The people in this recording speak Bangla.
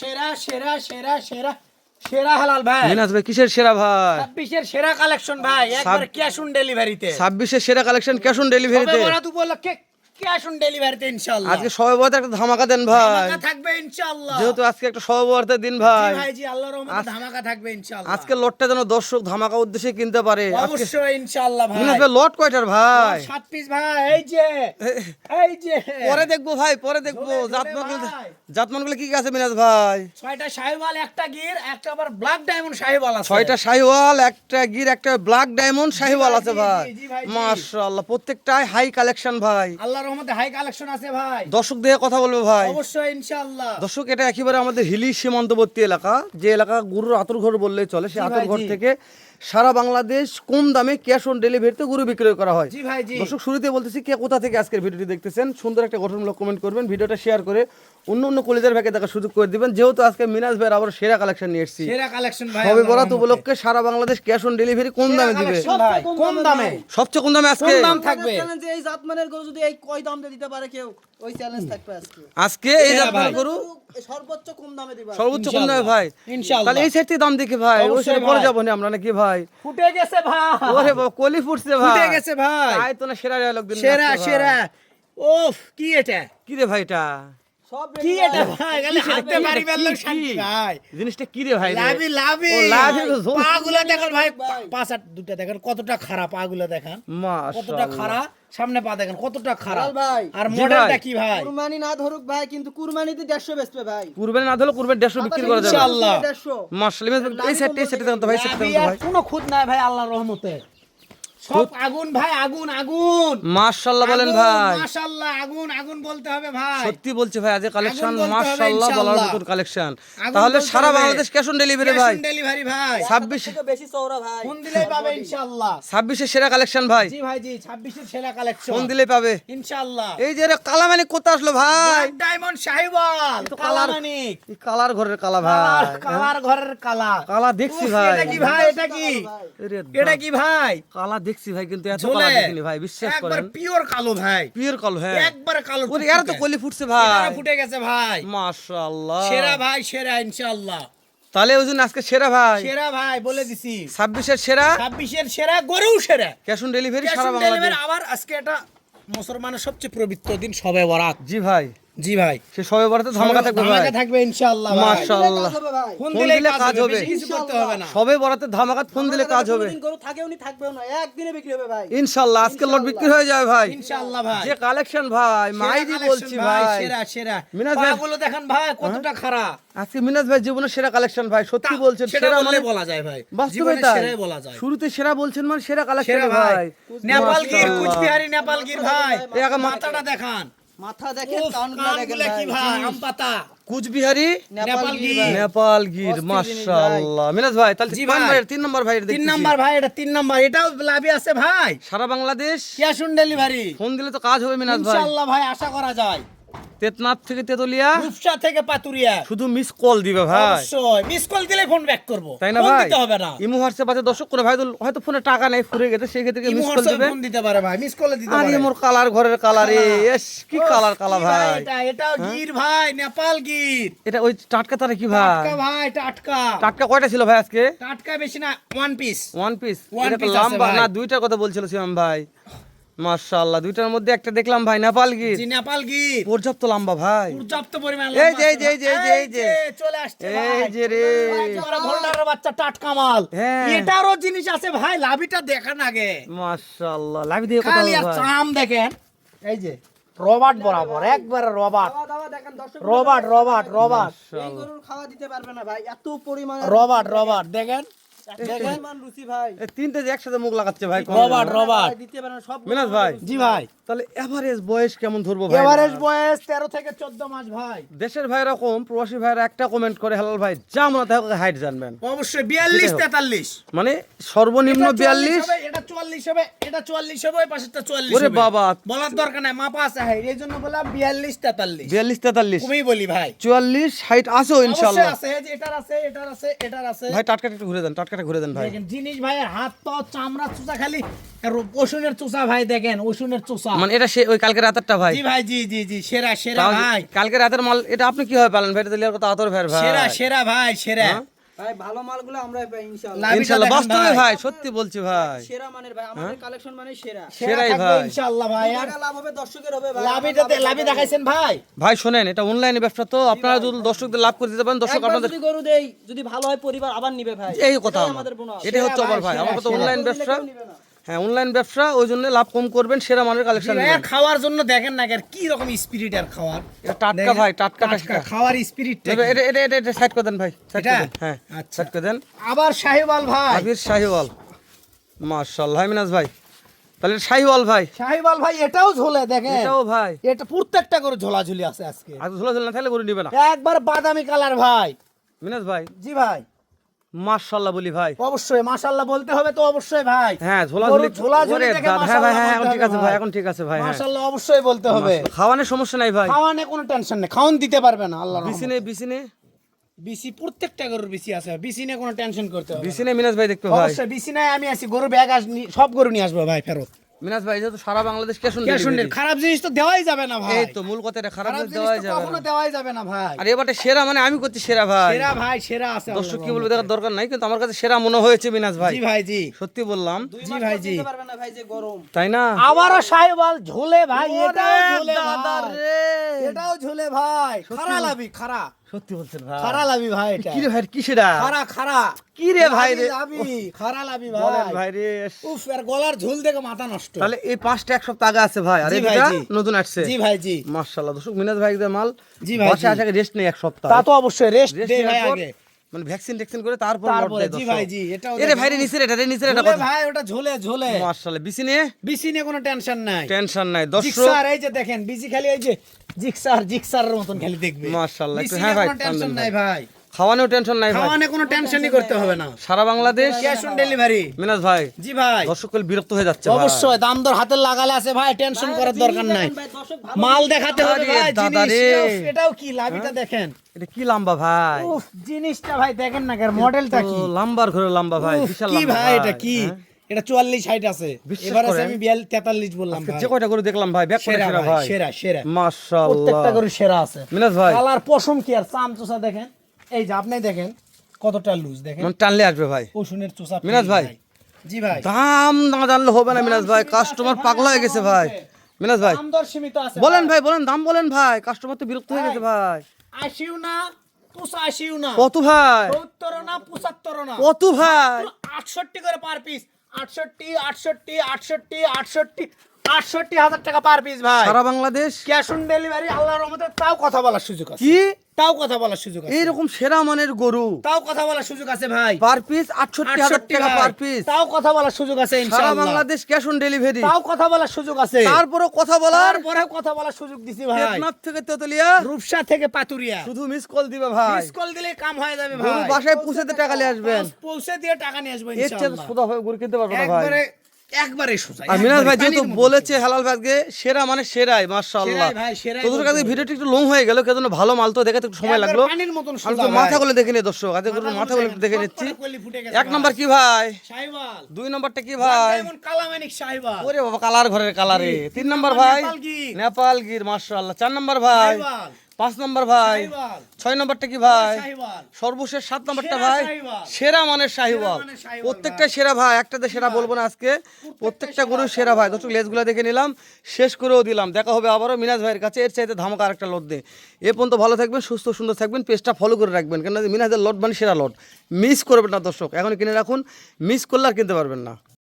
সেরা সেরা সেরা সেরা সেরা হালাল ভাই। মিনাজ ভাই কিসের সেরা ভাই? ছাব্বিশের সেরা কালেকশন ভাই একবার ক্যাশ অন ডেলিভারিতে ছাব্বিশের সেরা কালেকশন ক্যাশ অন ডেলিভারিতে বরাত উপলক্ষে ক্যাশ অন ডেলিভারিতে ইনশাআল্লাহ। আজকে একটা ধামাকা দেন ভাই। ধামাকা থাকবে ইনশাআল্লাহ। যেহেতু আজকে একটা দিন ভাই। ভাই জি আল্লাহর রহমতে ধামাকা থাকবে ইনশাআল্লাহ। আজকে লটটা যেন দর্শক ধামাকা উদ্দেশ্যে কিনতে পারে। অবশ্যই ইনশাআল্লাহ ভাই। লট কয়টার ভাই? সাত পিস ভাই এই যে এই যে। পরে দেখব ভাই পরে দেখব। জাতমানগুলো জাতমানগুলো কি কি আছে মিনাজ ভাই? ছয়টা শাহিওয়াল একটা গির একটা আবার ব্ল্যাক ডায়মন্ড শাহিওয়াল আছে। ছয়টা শাহিওয়াল একটা গির একটা ব্ল্যাক ডায়মন্ড শাহিওয়াল আছে ভাই। মাশাআল্লাহ প্রত্যেকটাই হাই কালেকশন ভাই। আল্লাহর রহমতে হাই কালেকশন আছে ভাই। দর্শক দিয়ে কথা বলব ভাই। অবশ্যই ইনশাআল্লাহ। দর্শক এটা একেবারে আমাদের হিলি সীমান্তবর্তী এলাকা। যে এলাকা গুরুর আতর ঘর বললে চলে সেই আতর ঘর থেকে সারা বাংলাদেশ কম দামে ক্যাশ অন ডেলিভারিতে গরু বিক্রয় করা হয়। জি ভাই জি। দর্শক শুরুতে বলতেছি কে কোথা থেকে আজকের ভিডিওটি দেখতেছেন সুন্দর একটা গঠনমূলক কমেন্ট করবেন ভিডিওটা শেয়ার করে অন্য অন্য কলেজের ভাগে দেখার সুযোগ করে দিবেন। যেহেতু আজকে মিনাজ ভাইয়ের আবার সেরা কালেকশন নিয়ে এসেছি। সেরা কালেকশন ভাই সবে বরাত উপলক্ষে সারা বাংলাদেশ ক্যাশ অন ডেলিভারি কোন সেরা দামে দিবে। কম দামে। সবচেয়ে কম দামে আজকে? কম দাম থাকবে। চ্যালেঞ্জে এই জাতমানের গরু যদি এই কয় দাম দিয়ে দিতে পারে কেউ ওই চ্যালেঞ্জ থাকবে আজকে। আজকে এই সেরা জাতমান গরু সর্বোচ্চ কম দামে দিবা। সর্বোচ্চ কম দামে ভাই। ইনশাআল্লাহ। তাহলে এই সাইড থেকে দাম দেখি ভাই। ওই সাইডে পরে যাব না আমরা নাকি ভাই? ফুটে গেছে ভাই। ওরে বাবা কলি ফুটছে ভাই। ফুটে গেছে ভাই। তাই তো না সেরা ডায়লগ দিন সেরা সেরা। ওফ কি এটা? কি রে ভাইটা সব কি এটা ভাই। ভাই খালি হাঁটতে পারি কি, শান্তি ভাই জিনিসটা কি রে ভাই লাভি লাভি লাভি তো দেখেন ভাই ভাই। পাঁচ আট দুটা দেখেন কতটা খারাপ পাগুলো দেখেন কতটা খারাপ সামনে পা দেখেন কতটা খারাপ ভাই। আর মডেলটা কি ভাই কুরবানি না ধরুক ভাই কিন্তু কুরবানিতে দেড়শো বেচবে ভাই কুরবানি না ধরলে কুরবানি দেড়শো বিক্রি করে যাবে ইনশাআল্লাহ। দেড়শো মাশাআল্লাহ এই সাইড এই দেখুন তো ভাই তো ভাই কোনো খুদ নাই ভাই আল্লাহর রহমতে সব আগুন ভাই আগুন আগুন। মাশাআল্লাহ বলেন ভাই। মাশাআল্লাহ আগুন আগুন বলতে হবে ভাই। সত্যি বলছে ভাই আজ কালেকশন মাশাআল্লাহ বলার। মতন কালেকশন তাহলে সারা বাংলাদেশ ক্যাশ অন ডেলিভারি ভাই। ডেলিভারি ভাই। ছাব্বিশ থেকে বেশি চওড়া ভাই। ফোন দিলেই পাবে ইনশাআল্লাহ ছাব্বিশের সেরা কালেকশন ভাই। জি ভাই জি 26 এর সেরা কালেকশন ফোন দিলেই পাবে। ইনশাআল্লাহ এই যে রে কালামানি কোথা আসলো ভাই? ডায়মন্ড শাহিওয়াল কালার ঘরের কালা ভাই। কালার কালার ঘরের কালা। কালা দেখছি ভাই। এটা কি ভাই? এটা কি? এটা কি ভাই? কালা দেখছি ভাই কিন্তু এত কালা দেখিনি ভাই বিশ্বাস একবার পিওর কালো ভাই। পিওর কালো হ্যাঁ। একবার কালো ওরে এরা তো কলি ফুটছে ভাই। এটারও ফুটে গেছে ভাই। মাশাআল্লাহ। সেরা ভাই সেরা ইনশাআল্লাহ। তাহলে ওই জন্য আজকে সেরা ভাই। সেরা ভাই বলে দিছি। ছাব্বিশের সেরা? 26 এর সেরা গরুও সেরা। ক্যাশ অন ডেলিভারি সারা বাংলাদেশ। আবার আজকে এটা মুসলমানের সবচেয়ে পবিত্র দিন সবে বরাত। জি ভাই। জি ভাই। সে সবে বরাতে ধামাকা থাকবে ভাই। থাকবে ইনশাআল্লাহ ভাই। মাশাআল্লাহ। ফোন দিলে কাজ হবে হবে। কিছু করতে হবে না। সবে বরাতে ধামাকা ফোন দিলে কাজ হবে। গরু থাকেও নি থাকবেও না। একদিনে বিক্রি হবে ভাই। ইনশাআল্লাহ আজকে লট বিক্রি হয়ে যাবে ভাই। ইনশাআল্লাহ ভাই। যে কালেকশন ভাই মাইদি বলছি ভাই সেরা সেরা। মিনাজ ভাই- দেখেন ভাই কতটা খারাপ। আজকে মিনাজ ভাই জীবনের সেরা কালেকশন ভাই সত্যি বলছেন সেরা মানে বলা যায় ভাই। বাস্তবে তাই। বলা যায়। শুরুতে সেরা বলছেন মানে সেরা কালেকশন সেরা ভাই। ভাই। নেপাল গির কুচবিহারি নেপাল গির ভাই এই মাথাটা দেখান। মাথা দেখেন উফ, দেখেন কি ভাই। ভাই আম পাতা কুচবিহারি নেপাল গির নেপাল গির মাশাআল্লাহ। মিনাজ ভাই তাহলে কোন ভাইয়ের তিন নম্বর ভাইয়ের তিন নম্বর নাম্বার ভাই এটা তিন নাম্বার। এটাও লাভি আছে ভাই। সারা Bangladesh? Cash on delivery. Phone দিলে তো কাজ হবে মিনাজ ভাই। ইনশাআল্লাহ ভাই আশা করা যায়। তেতনাথ থেকে তেতুলিয়া? রূপসা থেকে পাতুরিয়া। শুধু মিস কল দিবে ভাই। অবশ্যই। মিস কল দিলে ফোন ব্যাক করব। তাই না ভাই? দিতে হবে না। ইমো হোয়াটসঅ্যাপ আছে দর্শক করে ভাই হয়তো ফোনে টাকা নেই ফুরে গেছে সেই ক্ষেত্রে মিস কল দিবে? ফোন দিতে পারে ভাই মিস কলে দিতে আরে মোর কালার ঘরের কালারে এস কি কালার কালা ভাই? এটা এটাও গির ভাই নেপাল গির। এটা ওই টাটকা তারে কি ভাই? টাটকা ভাই টাটকা। টাটকা কয়টা ছিল ভাই আজকে? টাটকা বেশি না ওয়ান পিস ওয়ান পিস এটা লম্বা না দুইটার কথা বলছিল শিবম ভাই। মাশাআল্লাহ দুইটার মধ্যে একটা দেখলাম ভাই নেপাল গির। জি নেপাল গির। পর্যাপ্ত লম্বা ভাই। পর্যাপ্ত পরিমাণ এই যে, এই যে, এই যে, এই যে। চলে আসছে এই যে রে। একেবারে ভোল্ডারের বাচ্চা টাটকা মাল হ্যাঁ। এটারও জিনিস আছে ভাই লাভিটা দেখেন আগে। মাশাআল্লাহ লাভি দিয়ে কথা খালি বলো আর চাম দেখেন। এই যে রবার্ট বরাবর একবারে রবার্ট। Robert Robert Robert. এই গরুর খাওয়া দিতে পারবে না ভাই এত পরিমাণে রবার্ট রবার্ট দেখেন। এত পরিমাণ রুচি ভাই। এই তিনটে যে একসাথে মুখ লাগাচ্ছে ভাই রবার্ট রবার্ট। ভাই, দিতে পারে না সব মিনাজ ভাই। জি ভাই। তাহলে এভারেজ বয়স কেমন ধরবো ভাই? এভারেজ বয়স তেরো থেকে চোদ্দ মাস ভাই। দেশের ভাইরা কম প্রবাসী ভাইরা একটা কমেন্ট করে হালাল ভাই যা মনে থাকে হাইট জানবেন। অবশ্যই মানে সর্বনিম্ন এটা 44 বিয়াল্লিশ। হবে, এটা চুয়াল্লিশ হবে এটা চুয়াল্লিশ হবে পাশেরটা ওরে বাবা। বলার দরকার নাই মাপা আছে হাই এই জন্য বললাম বিয়াল্লিশ তেতাল্লিশ। বিয়াল্লিশ তেতাল্লিশ। কমেই বলি ভাই। চুয়াল্লিশ হাইট আছে এটার আছে এটার আছে এটার আছে। ভাই টাটকা একটু ঘুরে দেন টাটকা টাটকাটা ঘুরে দেন ভাই। দেখেন জিনিস ভাইয়ের হাত পা চামড়া চোষা খালি। ওষুনের চোষা ভাই দেখেন ওষুনের চোষা মানে এটা সে ওই কালকে রাতেরটা ভাই। জি ভাই জি জি জি সেরা সেরা ভাই। কালকে রাতের মাল এটা আপনি কীভাবে পালেন ভাই? এটা দিলে কত আতর ভাই। সেরা সেরা ভাই সেরা। হ্যাঁ? ভাই ভালো মালগুলো আমরা পাই ইনশাআল্লাহ। ইনশাআল্লাহ বাস্তবে ভাই। সত্যি বলছি ভাই। সেরা মানের ভাই আমাদের কালেকশন মানে সেরা। সেরা সেরাই ভাই। ইনশাআল্লাহ ভাই আর লাভ হবে দর্শকের হবে ভাই। লাভিটাতে লাভি দেখাইছেন ভাই। ভাই শোনেন এটা অনলাইনে ব্যবসা তো আপনারা যদি দর্শকদের লাভ করে দিতে পারেন দর্শক আপনাদের যদি গরু দেই যদি ভালো হয় পরিবার আবার নিবে ভাই। এই কথা আমাদের এটা হচ্ছে আমার ভাই, আমার তো অনলাইন ব্যবসা কেউ নিবে না। হ্যাঁ অনলাইন ব্যবসা ওই জন্য লাভ কম করবেন সেরা মানের কালেকশন খাওয়ার জন্য দেখেন না আর কি রকম স্পিরিট আর খাওয়ার? এটা টাটকা ভাই টাটকা টাটকা, খাওয়ার স্পিরিট এটা এটা এটা সাইড করে দেন ভাই সাইড করে দেন। হ্যাঁ আচ্ছা। সাইড করে দেন। আবার শাহিওয়াল ভাই। আবির শাহিওয়াল। মাশাআল্লাহ মিনাজ ভাই। তাহলে শাহিওয়াল ভাই। শাহিওয়াল ভাই এটাও ঝোলে দেখেন। এটাও ভাই। এটা প্রত্যেকটা করে ঝোলাঝুলি আছে আজকে। আজ ঝোলা ঝোলা না থাকলে গরু নিবে না। একবার বাদামি কালার ভাই। মিনাজ ভাই। জি ভাই। মাশাআল্লাহ বলি ভাই। অবশ্যই মাশাআল্লাহ বলতে হবে তো অবশ্যই ভাই। হ্যাঁ ঝোলা ঝুলি দেখে হ্যাঁ ভাই হ্যাঁ এখন ঠিক আছে ভাই এখন ঠিক আছে ভাই হ্যাঁ। মাশাআল্লাহ অবশ্যই বলতে হবে। খাওয়ানোর সমস্যা নাই ভাই। খাওয়ানোর কোনো টেনশন নেই খাওয়ান দিতে পারবে না আল্লাহ বিসিনে বিসিনে বিসি প্রত্যেকটা গরুর বিসি আছে বিসি নিয়ে কোনো টেনশন করতে হবে না। বিসিনে মিনাজ ভাই দেখতে ভাই। অবশ্যই বিসি আমি আছি গরু ব্যাগ আস সব গরু নিয়ে আসব ভাই ফেরত। মিনাজ ভাই যেহেতু সারা Bangladesh cash on cash on খারাপ জিনিস তো দেওয়াই যাবে না ভাই। এই তো মূল কথা এটা খারাপ জিনিস দেওয়াই যাবে কখনো দেওয়াই যাবে না ভাই। আর এবারে সেরা মানে আমি করছি সেরা ভাই। সেরা ভাই সেরা আছে দর্শক কি বলবে দেখার দরকার নাই কিন্তু আমার কাছে সেরা মনে হয়েছে মিনাজ ভাই। জি ভাই জি। সত্যি বললাম। জি ভাই, জি। পারবে না ভাই যে গরম। তাই না? আবারও সাহেবাল ঝোলে ভাই এটাও ঝোলে ভাই। রে। এটাও ঝোলে ভাই। খারা লাভি খারা। সত্যি বলছেন ভাই। খারা লাভি ভাই এটা। কি রে ভাই কি সেটা খারা খারা। কি রে ভাই রে? আমি খারা লাভি বলেন ভাই। ভাই রে উফ আর গলার ঝোল দেখে মাথা নষ্ট। তাহলে এই পাঁচটা এক সপ্তাহ আগে আছে ভাই আর ভাই, এটা নতুন আসছে। জি ভাই জি। মাশাআল্লাহ দর্শক মিনাজ ভাই একদম মাল। জি ভাই, বসে আগে আসাকে রেস্ট নেই এক সপ্তাহ। তা তো অবশ্যই রেস্ট দে ভাই আগে। মানে ভ্যাকসিন ট্যাকসিন করে তারপর তারপরে, জি ভাই, জি, এটা এটা ভাইরে নিচে এটা রে নিচের এটা ভাই ওটা ঝোলে ঝোলে। মাশাআল্লাহ বিসি নিয়ে? বিসি নিয়ে কোনো টেনশন নাই। টেনশন নাই। দর্শক স্যার এই যে দেখেন বিসি খালি এই যে জিক্সার জিক্সারের মতন খালি দেখবে। মাশাআল্লাহ, হ্যাঁ ভাই, টেনশন নাই ভাই। খাওয়ানোর টেনশন নাই ভাই। খাওয়ানে কোনো টেনশনই করতে হবে না। সারা Bangladesh? Cash on delivery Minaj ভাই জি ভাই। দর্শক বিরক্ত হয়ে যাচ্ছে অবশ্যই দাম দর হাতের লাগালে আছে ভাই টেনশন করার দরকার নাই। ভাই দর্শক ভালো মাল দেখাতে হবে ভাই জিনিস। এটাও কি লাভিটা দেখেন। এটা কি লম্বা ভাই? উফ জিনিসটা ভাই দেখেন না মডেলটা কি। লাম্বার ঘরে লম্বা ভাই বিশাল কি ভাই এটা কি? হ্যাঁ? এটা চুয়াল্লিশ হাইট আছে। এবার আছে আমি বিয়াল তেতাল্লিশ বললাম যে কয়টা করে দেখলাম ভাই ব্যাক সেরা সেরা ভাই সেরা সেরা। মাশাআল্লাহ। প্রত্যেকটা করে সেরা আছে। মিনাজ ভাই। কালার পশম কি আর চাম চোষা দেখেন। এই যে আপনি দেখেন কতটা লুজ দেখেন। টানলে আসবে ভাই। পশুনের চোষা মিনাজ ভাই। জি ভাই। দাম না জানলে হবে না মিনাজ ভাই কাস্টমার পাগলা হয়ে গেছে ভাই। মিনাজ ভাই দাম দর সীমিত আছে বলেন ভাই। বলেন দাম বলেন ভাই কাস্টমার তো বিরক্ত হয়ে গেছে ভাই। আশিও না তুষা আশিও না। কত ভাই? সত্তর না পঁচাত্তর না। কত ভাই? আটষট্টি করে পার পিস আটষট্টি আটষট্টি আটষট্টি আটষট্টি। আটষট্টি হাজার টাকা পার পিস ভাই। সারা বাংলাদেশ? ক্যাশ অন ডেলিভারি আল্লাহর রহমতে তাও কথা বলার সুযোগ আছে। কি? তাও কথা বলার সুযোগ আছে। এইরকম সেরা মানের গরু। তাও কথা বলার সুযোগ আছে ভাই। পার পিস আটষট্টি হাজার টাকা পার পিস তাও কথা বলার সুযোগ আছে সারা বাংলাদেশ ক্যাশ অন ডেলিভারি তাও কথা বলার সুযোগ আছে। তারপরও কথা বলার। তারপরেও কথা বলার সুযোগ দিছি ভাই। টেকনাফ থেকে তেতুলিয়া রূপসা থেকে পাতুরিয়া। শুধু মিস কল দিবে ভাই। মিস কল দিলে কাম হয়ে যাবে গরু ভাই। বাসায় পৌঁছাতে টাকা নিয়ে আসবেন। পৌঁছে দিয়ে টাকা নিয়ে আসব এর চেয়ে ইনশাআল্লাহ। সোজা ভাবে গরু কিনতে পারব না ভাই। একবারে একবারে সোজা মিনাজ ভাই যেহেতু বলেছে হালাল ভাগে সেরা মানে সেরাই মাশাআল্লাহ। তোদের কাছে ভিডিওটি একটু লং হয়ে গেল কেন ভালো মাল তো দেখাতে একটু সময় লাগল। পানির মতন সোজা মাথাগুলো দেখে নিই দর্শক আজকে গরুর মাথাগুলো একটু দেখে নিচ্ছি। এক। নাম্বার কি ভাই? দুই নাম্বারটা কি ভাই? কালামানিক ওরে বাবা কালার ঘরের কালারে। তিন নাম্বার ভাই? নেপাল গির। মাশাআল্লাহ। চার নাম্বার ভাই? পাঁচ নম্বর ভাই। ছয় নম্বরটা কি ভাই? সর্বশেষ সাত নম্বরটা ভাই। সেরা মানের শাহিওয়াল। প্রত্যেকটা সেরা ভাই একটাতে সেরা বলব না আজকে। প্রত্যেকটা গরু সেরা। ভাই। দর্শক লেজগুলো দেখে নিলাম। শেষ করেও দিলাম। দেখা হবে আবারও মিনাজ ভাইয়ের কাছে। এর চাইতে ধামাকা আরেকটা লোড দে। এ পর্যন্ত ভালো থাকবেন সুস্থ সুন্দর থাকবেন। পেজটা ফলো করে রাখবেন। কেন মিনাজের লট মানে সেরা লট মিস করবেন না দর্শক। এখন কিনে রাখুন। মিস করলে আর কিনতে পারবেন না।